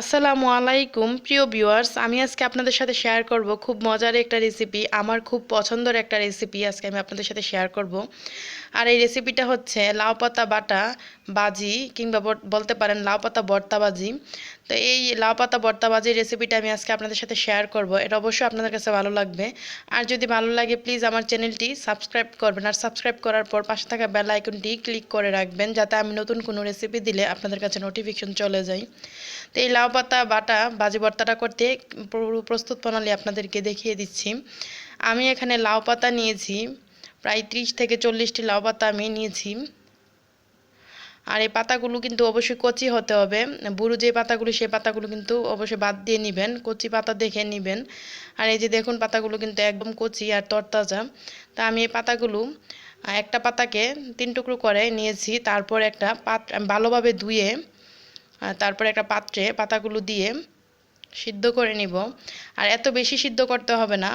আসসালামু আলাইকুম, প্রিয় ভিউয়ার্স। আমি আজকে আপনাদের সাথে শেয়ার করব খুব মজার একটা রেসিপি আমার খুব পছন্দের একটা রেসিপি আজকে আমি আপনাদের সাথে শেয়ার করব। আর এই রেসিপিটা হচ্ছে লাউ পাতা বাটা বাজি কিংবা বলতে পারেন লাউ পাতা ভর্তা বাজি। তো এই লাউ পাতা ভর্তা বাজির রেসিপিটা আমি আজকে আপনাদের সাথে শেয়ার করব। এটা অবশ্যই আপনাদের কাছে ভালো লাগবে। আর যদি ভালো লাগে প্লিজ আমার চ্যানেলটি সাবস্ক্রাইব করবেন। আর সাবস্ক্রাইব করার পর পাশে থাকা বেল আইকনটি ক্লিক করে রাখবেন, যাতে আমি নতুন কোনো রেসিপি দিলে আপনাদের কাছে নোটিফিকেশন চলে যায়। তো এই লাউ পাতা বাটা, বাজি ভর্তাটা করতে পুরো প্রস্তুত প্রণালী আপনাদেরকে দেখিয়ে দিচ্ছি। আমি এখানে লাউ পাতা নিয়েছি, প্রায় ত্রিশ থেকে চল্লিশটি লাউ পাতা আমি নিয়েছি। আর এই পাতাগুলো কিন্তু অবশ্যই কচি হতে হবে। বুড়ো যে পাতাগুলো, সেই পাতাগুলো কিন্তু অবশ্যই বাদ দিয়ে নেবেন, কচি পাতা দেখে নেবেন। আর এই যে দেখুন পাতাগুলো কিন্তু একদম কচি আর তরতাজা। তা আমি এই পাতাগুলো একটা পাতাকে তিন টুকরো করে নিয়েছি, তারপর একটা পাত, ভালোভাবে ধুয়ে তারপরে একটা পাত্রে পাতাগুলো দিয়ে সিদ্ধ করে নিব। আর এত বেশি সিদ্ধ করতে হবে না,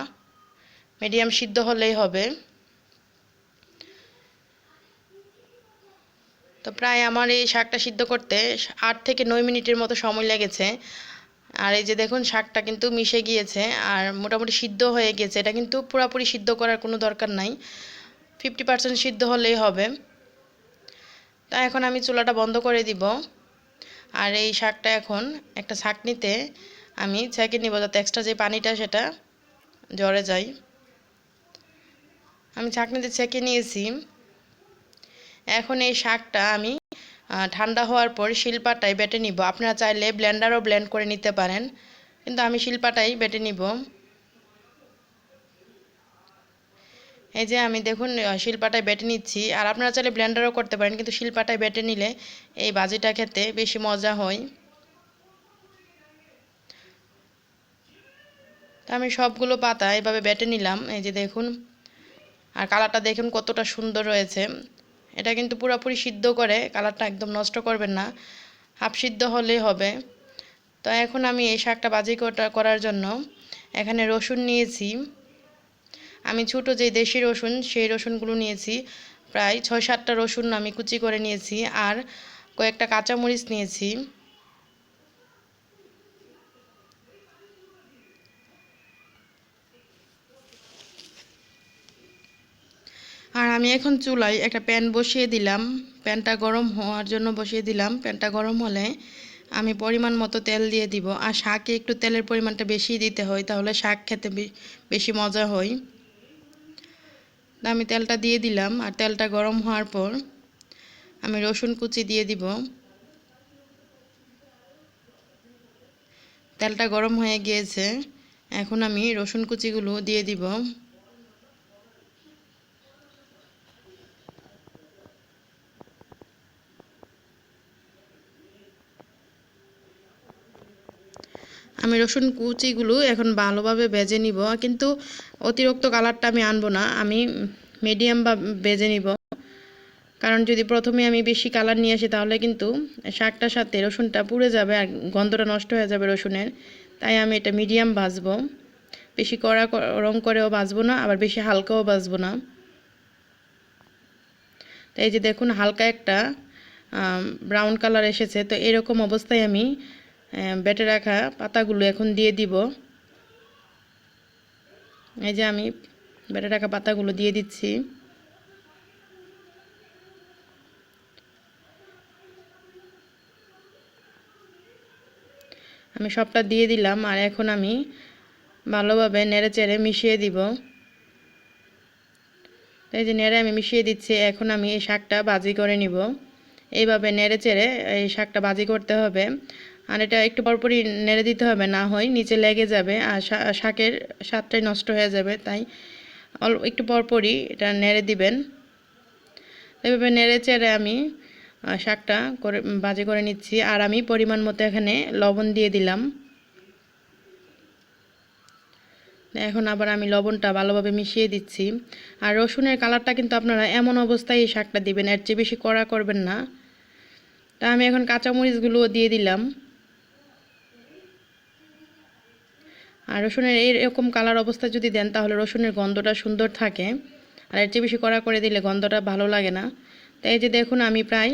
মিডিয়াম সিদ্ধ হলেই হবে। তো প্রায় আমার এই শাকটা সিদ্ধ করতে আট থেকে নয় মিনিটের মতো সময় লেগেছে। আর এই যে দেখুন, শাকটা কিন্তু মিশে গিয়েছে আর মোটামুটি সিদ্ধ হয়ে গেছে এটা কিন্তু পুরোপুরি সিদ্ধ করার কোনো দরকার নাই। ফিফটি পার্সেন্ট সিদ্ধ হলেই হবে। তা এখন আমি চুলাটা বন্ধ করে দিব। আর এই শাকটা এখন একটা ছাঁকনিতে আমি ছেঁকে নিব যাতে এক্সট্রা যে পানিটা সেটা জ্বরে যায়। আমি ছাঁকনিতে ছেঁকে নিয়েছি। এখন এই শাকটা আমি ঠান্ডা হওয়ার পর শিল্পাটাই বেটে নিব। আপনারা চাইলে ব্লেন্ডারও ব্লেন্ড করে নিতে পারেন, কিন্তু আমি শিল্পাটাই বেটে নিব। এই যে আমি দেখুন শিলপাটায় বেটে নিচ্ছি। আর আপনারা চাইলে ব্লেন্ডারও করতে পারেন, কিন্তু শিলপাটায় বেটে নিলে এই ভাজিটা খেতে বেশি মজা হয়। তা আমি সবগুলো পাতা এভাবে বেটে নিলাম, এই যে দেখুন। আর কালারটা দেখুন কতটা সুন্দর রয়েছে এটা কিন্তু পুরোপুরি সিদ্ধ করে, কালারটা একদম নষ্ট করবেন না। হাফ সিদ্ধ হলেই হবে। তো এখন আমি এই শাকটা বাজি করা- করার জন্য এখানে রসুন নিয়েছি। আমি ছোটো যে দেশি রসুন, সেই রসুনগুলো নিয়েছি, প্রায় ছয় সাতটা রসুন আমি কুচি করে নিয়েছি আর কয়েকটা কাঁচামরিচ নিয়েছি। আর আমি এখন চুলায় একটা প্যান বসিয়ে দিলাম। প্যানটা গরম হওয়ার জন্য বসিয়ে দিলাম। প্যানটা গরম হলে আমি পরিমাণ মতো তেল দিয়ে দিব। আর শাকে একটু তেলের পরিমাণটা বেশি দিতে হয়, তাহলে শাক খেতে বেশি মজা হয়। আমি তেলটা দিয়ে দিলাম আর তেলটা গরম হওয়ার পর আমি রসুন কুচি দিয়ে দিব। তেলটা গরম হয়ে গিয়েছে। এখন আমি রসুন কুচিগুলো দিয়ে দিব। আমি রসুন কুচিগুলো এখন ভালোভাবে ভেজে নিব। কিন্তু অতিরিক্ত কালারটা আমি আনব না, আমি মিডিয়াম বা ভেজে নিব। কারণ যদি প্রথমে আমি বেশি কালার নিয়ে আসি তাহলে কিন্তু শাকটার সাথে রসুনটা পুড়ে যাবে আর গন্ধটা নষ্ট হয়ে যাবে রসুনের। তাই আমি এটা মিডিয়াম ভাজবো। বেশি কড়া রং করেও ভাজবো না, আবার বেশি হালকাও ভাজবো না। তাই যে দেখুন, হালকা একটা ব্রাউন কালার এসেছে। তো এরকম অবস্থায় আমি বেটে রাখা পাতাগুলো এখন দিয়ে দিব। এই যে আমি বেটে রাখা পাতাগুলো দিয়ে দিচ্ছি। আমি সবটা দিয়ে দিলাম আর এখন আমি ভালোভাবে নেড়ে চেড়ে মিশিয়ে দিব। এই যে নেড়ে আমি মিশিয়ে দিচ্ছি, এখন আমি এই শাকটা বাজি করে নিব। এইভাবে নেড়ে চেড়ে এই শাকটা বাজি করতে হবে। আর এটা একটু পরপরই নেড়ে দিতে হবে, না হয় নিচে লেগে যাবে আর শাকের স্বাদটাই নষ্ট হয়ে যাবে, তাই অল্প একটু পরপরই এটা নেড়ে দিবেন। এভাবে নেড়ে চেড়ে আমি শাকটা করে, বাজে করে নিচ্ছি। আর আমি পরিমাণ মতো এখানে লবণ দিয়ে দিলাম। এখন আবার আমি লবণটা ভালোভাবে মিশিয়ে দিচ্ছি। আর রসুনের কালারটা কিন্তু আপনারা এমন অবস্থায় এই শাকটা দিবেন, এর চেয়ে বেশি কড়া করবেন না। তা আমি এখন কাঁচামরিচগুলোও দিয়ে দিলাম। আর রসুনের এইরকম কালার অবস্থা যদি দেন, তাহলে রসুনের গন্ধটা সুন্দর থাকে। আর এর চেয়ে বেশি কড়া করে দিলে গন্ধটা ভালো লাগে না। তো এই যে দেখুন, আমি প্রায়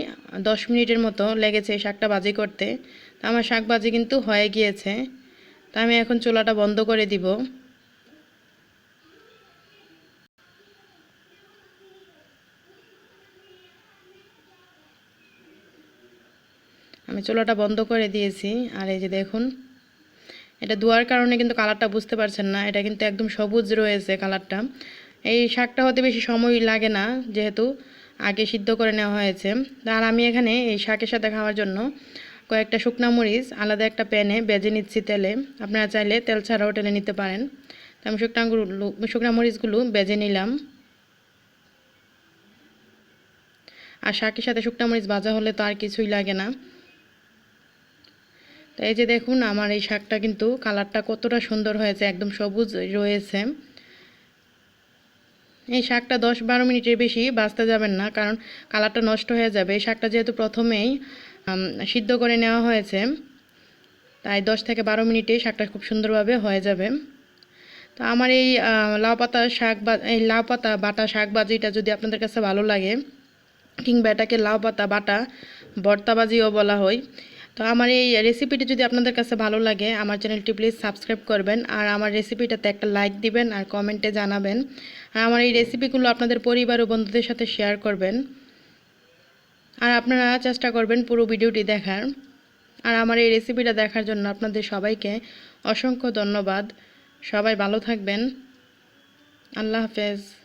দশ মিনিটের মতো লেগেছে এই শাকটা ভাজি করতে। তো আমার শাক ভাজি কিন্তু হয়ে গিয়েছে। তা আমি এখন চুলাটা বন্ধ করে দিব। আমি চুলাটা বন্ধ করে দিয়েছি। আর এই যে দেখুন এটা ধোয়ার কারণে কিন্তু কালারটা বুঝতে পারছেন না, এটা কিন্তু একদম সবুজ রয়েছে কালারটা। এই শাকটা হতে বেশি সময় লাগে না, যেহেতু আগে সিদ্ধ করে নেওয়া হয়েছে। আর আমি এখানে এই শাকের সাথে খাওয়ার জন্য কয়েকটা শুকনা মরিচ, আলাদা একটা প্যানে বেজে নিচ্ছি তেলে। আপনারা চাইলে তেল ছাড়াও টেলে নিতে পারেন। তো আমি শুকনাগুলো শুকনা মরিচগুলো বেজে নিলাম। আর শাকের সাথে শুকনা মরিচ ভাজা হলে তো আর কিছুই লাগে না। তো এই যে দেখুন, আমার এই শাকটা কিন্তু কালারটা কতটা সুন্দর হয়েছে, একদম সবুজ রয়েছে। এই শাকটা দশ বারো মিনিটের বেশি বাঁচতে যাবেন না, কারণ কালারটা নষ্ট হয়ে যাবে। এই শাকটা যেহেতু প্রথমেই সিদ্ধ করে নেওয়া হয়েছে, তাই দশ থেকে বারো মিনিটে শাকটা খুব সুন্দরভাবে হয়ে যাবে। তো আমার এই লাউ পাতা শাক বা, এই লাউ পাতা বাটা শাক বাজিটা যদি আপনাদের কাছে ভালো লাগে, কিংবা এটাকে লাউ পাতা বাটা, ভর্তা বাজিও বলা হয় তো আমার এই রেসিপিটি যদি আপনাদের কাছে ভালো লাগে, আমার চ্যানেলটি প্লিজ সাবস্ক্রাইব করবেন আর আমার রেসিপিটাতে একটা লাইক দিবেন আর কমেন্টে জানাবেন। আর আমার এই রেসিপিগুলো আপনাদের পরিবার ও বন্ধুদের সাথে শেয়ার করবেন। আর আপনারা চেষ্টা করবেন পুরো ভিডিওটি দেখার। আর আমার এই রেসিপিটা দেখার জন্য আপনাদের সবাইকে অসংখ্য ধন্যবাদ। সবাই ভালো থাকবেন। আল্লাহ হাফেজ।